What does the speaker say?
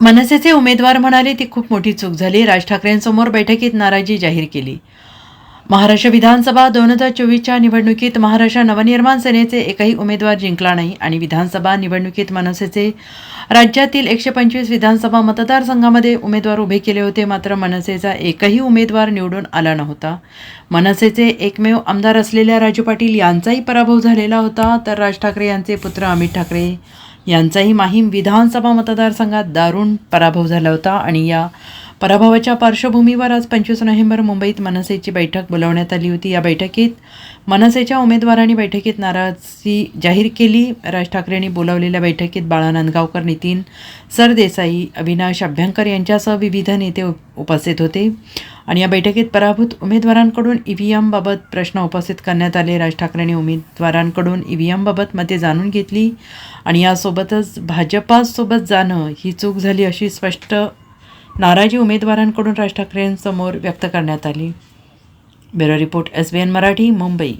मनसेचे उमेदवार म्हणाले ती खूप मोठी चूक झाली. राज ठाकरेंसमोर बैठकीत नाराजी जाहीर केली. महाराष्ट्र विधानसभा दोन हजार चोवीसच्या निवडणुकीत महाराष्ट्र नवनिर्माण सेनेचे एकही उमेदवार जिंकला नाही आणि विधानसभा निवडणुकीत मनसेचे राज्यातील एकशे पंचवीस विधानसभा मतदारसंघामध्ये उमेदवार उभे केले होते. मात्र मनसेचा एकही उमेदवार निवडून आला नव्हता. मनसेचे एकमेव आमदार असलेल्या राजू पाटील यांचाही पराभव झालेला होता. तर राज ठाकरे यांचे पुत्र अमित ठाकरे यांचाही माहीम विधानसभा मतदारसंघात दारुण पराभव झाला होता आणि या पराभवाच्या पार्श्वभूमीवर आज पंचवीस नोव्हेंबर मुंबईत मनसेची बैठक बोलावण्यात आली होती. या बैठकीत मनसेच्या उमेदवारांनी बैठकीत नाराजी जाहीर केली. राज ठाकरेंनी बोलावलेल्या बैठकीत बाळा नांदगावकर नितीन सरदेसाई अविनाश अभ्यंकर यांच्यासह विविध नेते उपस्थित होते. आणि या बैठकीत पराभूत उमेदवारांकडून ई व्ही एमबाबत प्रश्न उपस्थित करण्यात आले. राज ठाकरेंनी उमेदवारांकडून ई व्ही एमबाबत मते जाणून घेतली आणि यासोबतच भाजपासोबत जाणं ही चूक झाली अशी स्पष्ट नाराजी उमेदवारांकडून राज ठाकरेंसमोर व्यक्त करण्यात आली. Bureau report S B N Marathi Mumbai.